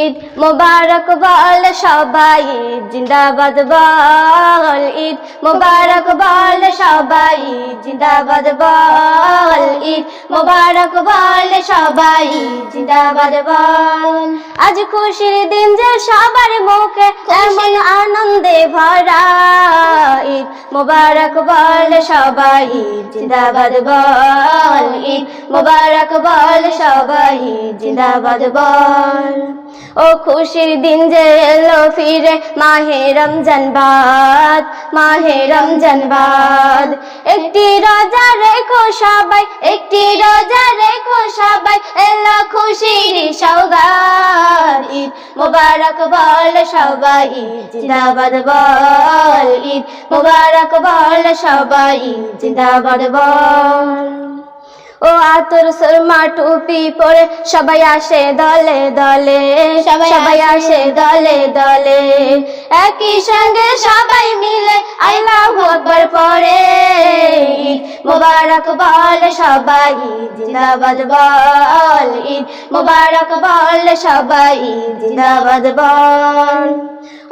ঈদ মোবারক বল সবাই, জিন্দাবাদ বল ঈদ মোবারক বল সবাই, জিন্দাবাদ বল ঈদ মোবারক বল সবাই, জিন্দাবাদ বল। আজ খুশির দিন যে সবার মুখে আনন্দে ভরা। মোবারক বল সবাই, জিন্দাবাদ বল। মোবারক বল সবাই, জিন্দাবাদ বল। ও খুশির দিন যে এলো ফিরে, মাহে রমজান বাদ, মাহে রমজান বাদ। একটি রোজা রেখো সবাই, একটি রোজা রেখো সবাই, এলো খুশির সৌগাত ঈদ মোবারক বল সবাই জিন্দাবাদ বল ঈদ মোবারক বল সবাই জিন্দাবাদ বল। ও আতর সুরমা টুপি পরে সবাই আসে দলে দলে সবাই আসে দলে দলে। একই সঙ্গে সবাই মিলে আল্লাহু আকবার ঈদ মোবারক বল সবাই, জিন্দাবাদ বল। ঈদ মোবারক বল সবাই, জিন্দাবাদ বল।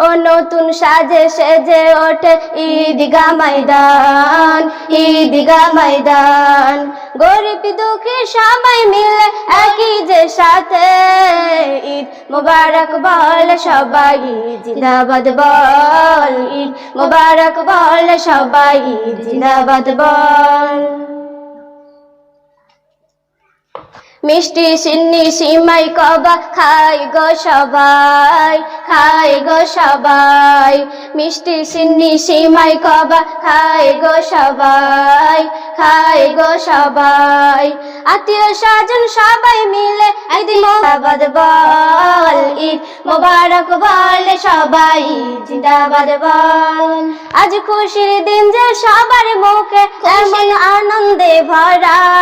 ও নতুন সাজে সেজে ওঠে ঈদগা ময়দান ঈদগা ময়দান। গরিব দুঃখী সবাই মিলে একই যে সাথে, ঈদ মোবারক বল সবাই, জিন্দাবাদ বল। ঈদ মোবারক বল সবাই, জিন্দাবাদ বল। মিষ্টি সিন্নি সিমাই কবা, খাই গো সবাই, খাই গো সবাই। মিষ্টি সিন্নি সিমাই কবা, খাই গো সবাই, খাই গো সবাই। আত্মীয় স্বজন সবাই মিলে মোবারক বল, ঈদ মোবারক বল, সবাই জিন্দাবাদ বল। আজ খুশির দিন যে সবার মুখে, এমন আনন্দে ভরা। ঈদ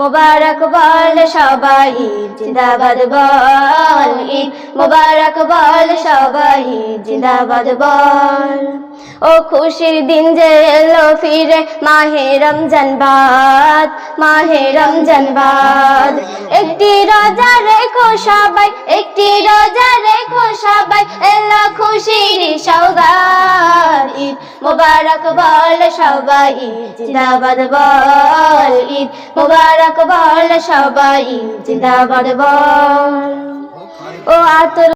মোবারক বল সবাই, জিন্দাবাদ বল। ঈদ মোবারক বল সবাই, জিন্দাবাদ বল। ও খুশির দিন যে এলো ফিরে, মাহে রমজান বাদ, মাহে রমজান বাদ। একটি রোজা রেখো সবাই, একটি রোজা রেখো সবাই, এলো খুশির সৌগাত মোবারক বল সবাই জিন্দাবাদ বল ঈদ মোবারক বল সবাই জিন্দাবাদ বল। ও আতর